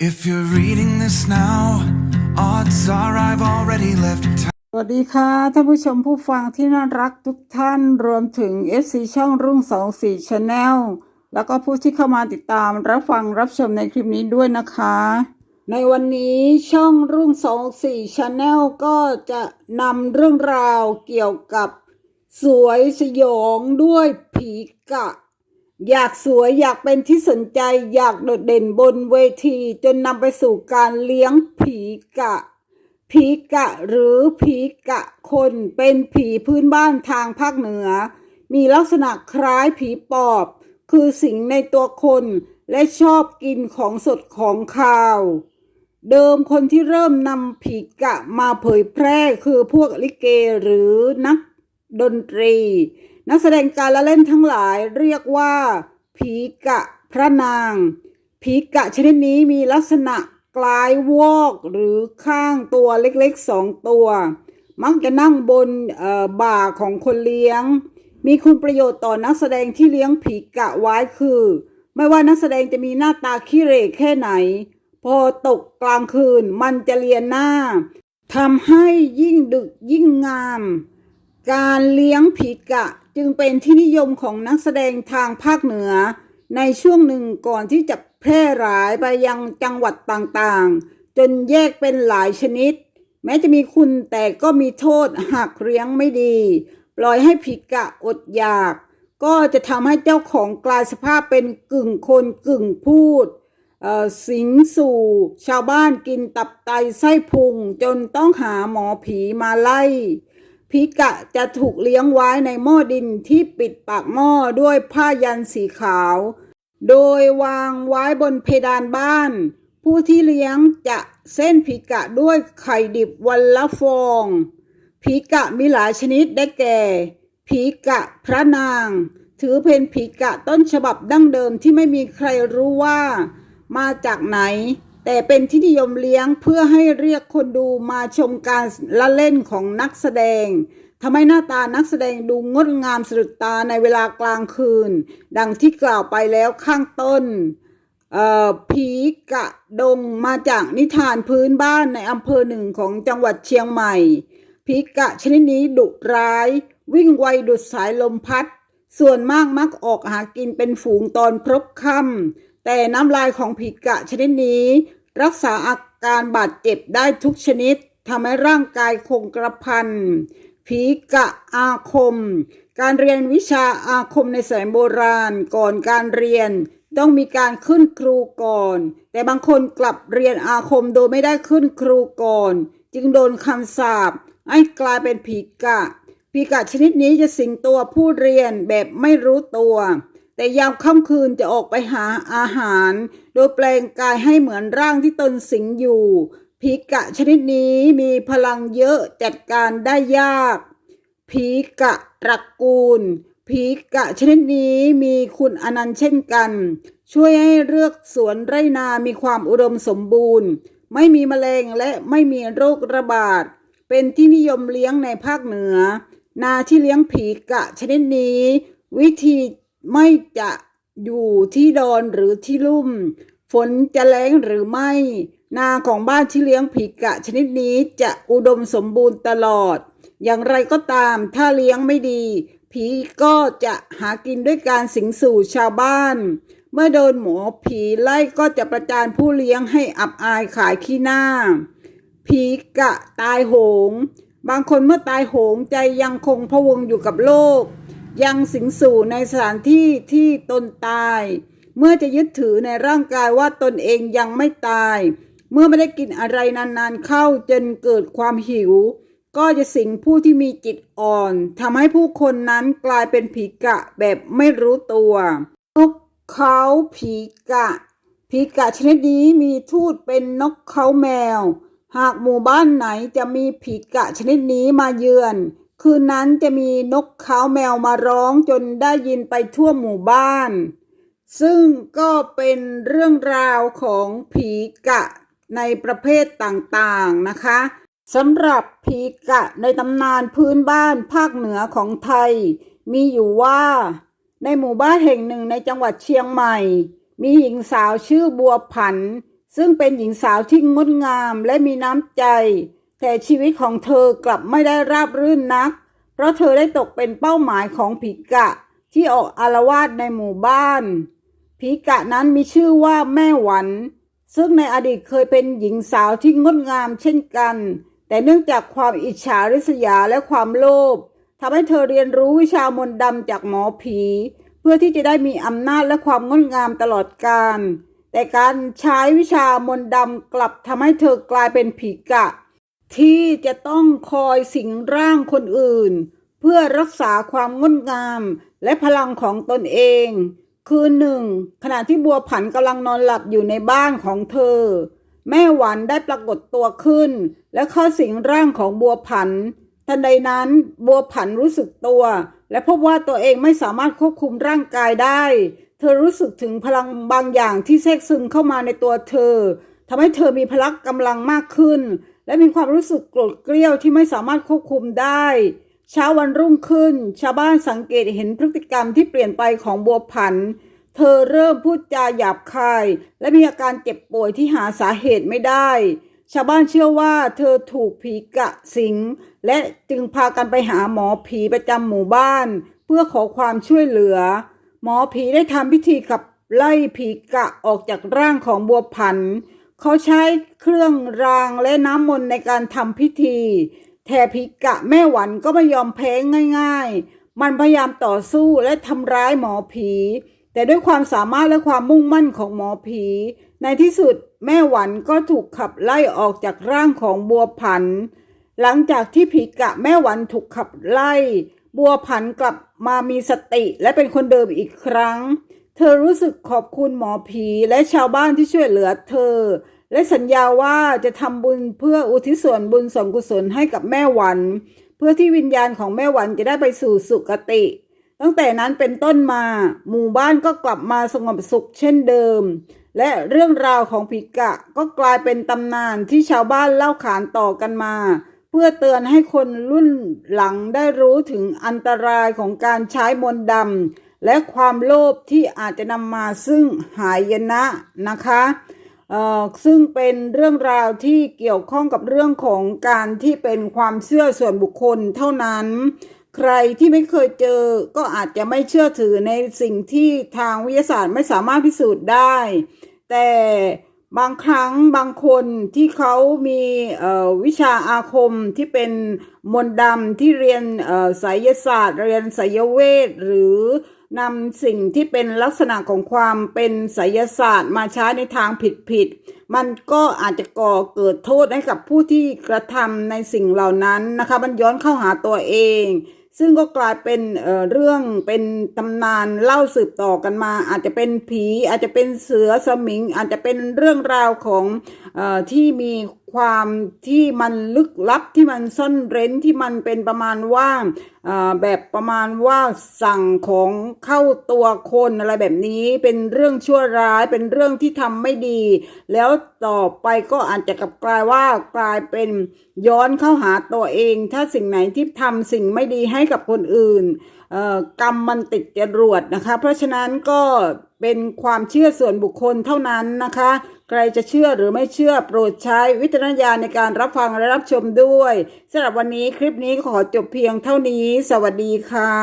If you're reading this now, odds are I've already left town. สวัสดีค่ะท่านผู้ชมผู้ฟังที่น่ารักทุกท่านรวมถึง FC ช่องรุ่งสองสี่ชาแนลแล้วก็ผู้ที่เข้ามาติดตามรับฟังรับชมในคลิปนี้ด้วยนะคะ ในวันนี้ช่องรุ่งสองสี่ชาแนลก็จะนำเรื่องราวเกี่ยวกับสวยสยองด้วยผีกะ อยากสวยอยากเป็นที่สนใจ อยากโดดเด่นบนเวที จนนำไปสู่การเลี้ยงผีกะ ผีกะหรือผีกะคนเป็นผีพื้นบ้านทางภาคเหนือ มีลักษณะคล้ายผีปอบ คือสิงในตัวคนและชอบกินของสดของคาว เดิมคนที่เริ่มนำผีกะมาเผยแพร่คือพวกลิเกหรือนักดนตรี นักแสดงการละเล่นทั้งหลายเรียกว่าผีกะพระนาง ผีกะชนิดนี้มีลักษณะคล้ายวอกหรือข้างตัวเล็กๆสองตัว มักจะนั่งบนเออบ่าของคนเลี้ยง มีคุณประโยชน์ต่อนักแสดงที่เลี้ยงผีกะไว้คือ ไม่ว่านักแสดงจะมีหน้าตาขี้เหร่แค่ไหน พอตกกลางคืนมันจะเลียนหน้าทำให้ยิ่งดึกยิ่งงาม การเลี้ยงผีกะจึงเป็นที่นิยมของนักแสดงทางภาคเหนือ ในช่วงหนึ่งก่อนที่จะแพร่หลายไปยังจังหวัดต่างๆ จนแยกเป็นหลายชนิด แม้จะมีคุณแต่ก็มีโทษหากเลี้ยงไม่ดี ปล่อยให้ผีกะอดอยาก ก็จะทำให้เจ้าของกลายสภาพเป็นกึ่งคนกึ่งพูดสิงสู่ ชาวบ้านกินตับไตไส้พุง จนต้องหาหมอผีมาไล่ พิกะจะถูกเลี้ยงไว้ในหม้อดินที่ปิดปากหม้อด้วยผ้ายันสีขาว โดยวางไว้บนเพดานบ้าน ผู้ที่เลี้ยงจะเส้นผีกะด้วยไข่ดิบวันละฟองผีกะมีหลายชนิดได้แก่ผีกะพระนาง ถือเป็นผีกะต้นฉบับดั้งเดิมที่ไม่มีใครรู้ว่า มาจากไหน แต่เป็นที่นิยมเลี้ยงเพื่อให้เรียกคนดูมาชมการละเล่นของนักแสดงทำให้หน้าตานักแสดงดูงดงามสะดุดตาในเวลากลางคืน ดังที่กล่าวไปแล้วข้างต้นผีกะดงมาจากนิทานพื้นบ้านในอำเภอหนึ่งของจังหวัดเชียงใหม่ผีกะชนิดนี้ดุร้าย วิ่งไวดุดสายลมพัด ส่วนมากมักออกหากินเป็นฝูงตอนพรบค่ำแต่น้ำลายของผีกะชนิดนี้ รักษาอาการบาดเจ็บได้ทุกชนิดทำให้ร่างกายคงกระพันผีกะอาคม การเรียนวิชาอาคมในสมัยโบราณก่อนการเรียน ต้องมีการขึ้นครูก่อน แต่บางคนกลับเรียนอาคมโดยไม่ได้ขึ้นครูก่อน จึงโดนคำสาปให้กลายเป็นผีกะผีกะชนิดนี้จะสิงตัวผู้เรียนแบบไม่รู้ตัว แต่ยามค่ำคืนจะออกไปหาอาหาร โดยแปลงกายให้เหมือนร่างที่ตนสิงอยู่ผีกะชนิดนี้มีพลังเยอะจัดการได้ยากผีกะตระกูลผีกะชนิดนี้มีคุณอนันต์เช่นกัน ช่วยให้เลือกสวนไรนามีความอุดมสมบูรณ์ ไม่มีแมลงและไม่มีโรคระบาด เป็นที่นิยมเลี้ยงในภาคเหนือ นาที่เลี้ยงผีกะชนิดนี้ วิธี ไม่จะอยู่ที่ดอนหรือที่ลุ่ม ฝนจะแล้งหรือไม่ นาของบ้านที่เลี้ยงผีกะชนิดนี้จะอุดมสมบูรณ์ตลอด อย่างไรก็ตามถ้าเลี้ยงไม่ดี ผีก็จะหากินด้วยการสิงสู่ชาวบ้าน เมื่อโดนหมอผีไล่ก็จะประจานผู้เลี้ยงให้อับอายขายขี้หน้า ผีกะตายโหง บางคนเมื่อตายโหงใจยังคงพะวงอยู่กับโลก ยังสิงสู่ในสถานที่ที่ตนตาย เมื่อจะยึดถือในร่างกายว่าตนเองยังไม่ตาย เมื่อไม่ได้กินอะไรนานๆเข้าจนเกิดความหิว ก็จะสิงผู้ที่มีจิตอ่อนทำให้ผู้คนนั้นกลายเป็นผีกะแบบไม่รู้ตัวนกเขาผีกะ ผีกะชนิดนี้มีทูตเป็นนกเขาแมว หากหมู่บ้านไหนจะมีผีกะชนิดนี้มาเยือน คืนนั้นจะมีนกเขาแมวมาร้องจนได้ยินไปทั่วหมู่บ้าน ซึ่งก็เป็นเรื่องราวของผีกะในประเภทต่างๆนะคะสำหรับผีกะในตำนานพื้นบ้านภาคเหนือของไทย มีอยู่ว่าในหมู่บ้านแห่งหนึ่งในจังหวัดเชียงใหม่ มีหญิงสาวชื่อบัวผัน ซึ่งเป็นหญิงสาวที่งดงามและมีน้ำใจ แต่ชีวิตของเธอกลับไม่ได้ราบรื่นนัก เพราะเธอได้ตกเป็นเป้าหมายของผีกะ ที่ออกอารวาสในหมู่บ้านผีกะนั้นมีชื่อว่าแม่หวัน ซึ่งในอดีตเคยเป็นหญิงสาวที่งดงามเช่นกัน แต่เนื่องจากความอิจฉาริษยาและความโลภทำให้เธอเรียนรู้วิชามนต์ดำจากหมอผี เพื่อที่จะได้มีอำนาจและความงดงามตลอดกาลแต่การใช้วิชามนต์ดำกลับทำให้เธอกลายเป็นผีกะ ที่จะต้องคอยสิงร่างคนอื่น เพื่อรักษาความงดงามและพลังของตนเอง คืนหนึ่งขณะที่บัวผันกำลังนอนหลับอยู่ในบ้านของเธอ แม่หวันได้ปรากฏตัวขึ้น และเข้าสิงร่างของบัวผัน ทันใดนั้นบัวผันรู้สึกตัว และพบว่าตัวเองไม่สามารถควบคุมร่างกายได้ เธอรู้สึกถึงพลังบางอย่างที่แทรกซึมเข้ามาในตัวเธอทำให้เธอมีพลังกำลังมากขึ้น และมีความรู้สึกโกรธเกรี้ยวที่ไม่สามารถควบคุมได้ เช้าวันรุ่งขึ้น ชาวบ้านสังเกตเห็นพฤติกรรมที่เปลี่ยนไปของบัวผัน เธอเริ่มพูดจาหยาบคาย และมีอาการเจ็บป่วยที่หาสาเหตุไม่ได้ ชาวบ้านเชื่อว่าเธอถูกผีกะสิง และจึงพากันไปหาหมอผีประจำหมู่บ้าน เพื่อขอความช่วยเหลือ หมอผีได้ทำพิธีขับไล่ผีกะออกจากร่างของบัวผันเขาใช้เครื่องรางและน้ำมนต์ในการทำพิธีแต่ผีกะแม่หวันก็ไม่ยอมแพ้ง่าย ๆ มันพยายามต่อสู้และทำร้ายหมอผี แต่ด้วยความสามารถและความมุ่งมั่นของหมอผี ในที่สุดแม่หวันก็ถูกขับไล่ออกจากร่างของบัวผัน หลังจากที่ผีกะแม่หวันถูกขับไล่ บัวผันกลับมามีสติและเป็นคนเดิมอีกครั้ง เธอรู้สึกขอบคุณหมอผีและชาวบ้านที่ช่วยเหลือเธอ และสัญญาว่าจะทำบุญเพื่ออุทิศส่วนบุญส่วนกุศลให้กับแม่วัน เพื่อที่วิญญาณของแม่วันจะได้ไปสู่สุคติ ตั้งแต่นั้นเป็นต้นมา หมู่บ้านก็กลับมาสงบสุขเช่นเดิม และเรื่องราวของผีกะก็กลายเป็นตำนานที่ชาวบ้านเล่าขานต่อกันมาเพื่อเตือนให้คนรุ่นหลังได้รู้ถึงอันตรายของการใช้มนต์ดำ และความโลภที่อาจจะนำมาซึ่งหายนะนะคะเอ่อซึ่งเป็นเรื่องราวที่เกี่ยวข้องกับเรื่องของการที่เป็นความเชื่อส่วนบุคคลเท่านั้น ใครที่ไม่เคยเจอก็อาจจะไม่เชื่อถือในสิ่งที่ทางวิทยาศาสตร์ไม่สามารถพิสูจน์ได้ แต่บางครั้งบางคนที่เขามีเอ่อวิชาอาคมที่เป็นมนต์ดำที่เรียนเอ่อไสยศาสตร์ เรียนไสยเวทหรือ นำสิ่งที่เป็นลักษณะของความเป็นไสยศาสตร์มาใช้ในทางผิดๆ มันก็อาจจะก่อเกิดโทษให้กับผู้ที่กระทำในสิ่งเหล่านั้นนะคะ มันย้อนเข้าหาตัวเอง ซึ่งก็กลายเป็นเเรื่องเป็นตำนานเล่าสืบต่อกันมา อาจจะเป็นผี อาจจะเป็นเสือสมิง อาจจะเป็นเรื่องราวของอที่มีความที่มันลึกลับที่มันซ่อนเร้นที่มันเป็นประมาณว่าแบบประมาณว่าสั่งของเข้าตัวคนอะไรแบบนี้ เป็นเรื่องชั่วร้ายเป็นเรื่องที่ทำไม่ดี แล้วต่อไปก็อาจจะกลับกลายว่ากลายเป็นย้อนเข้าหาตัวเอง ถ้าสิ่งไหนที่ทำสิ่งไม่ดีให้กับคนอื่นกรรมมันติดจรวดนะคะ เพราะฉะนั้นก็เป็นความเชื่อส่วนบุคคลเท่านั้นนะคะ ใครจะเชื่อหรือไม่เชื่อโปรดใช้วิจารณญาณในการรับฟังและรับชมด้วยสำหรับวันนี้คลิปนี้ขอจบเพียงเท่านี้ สวัสดีค่ะ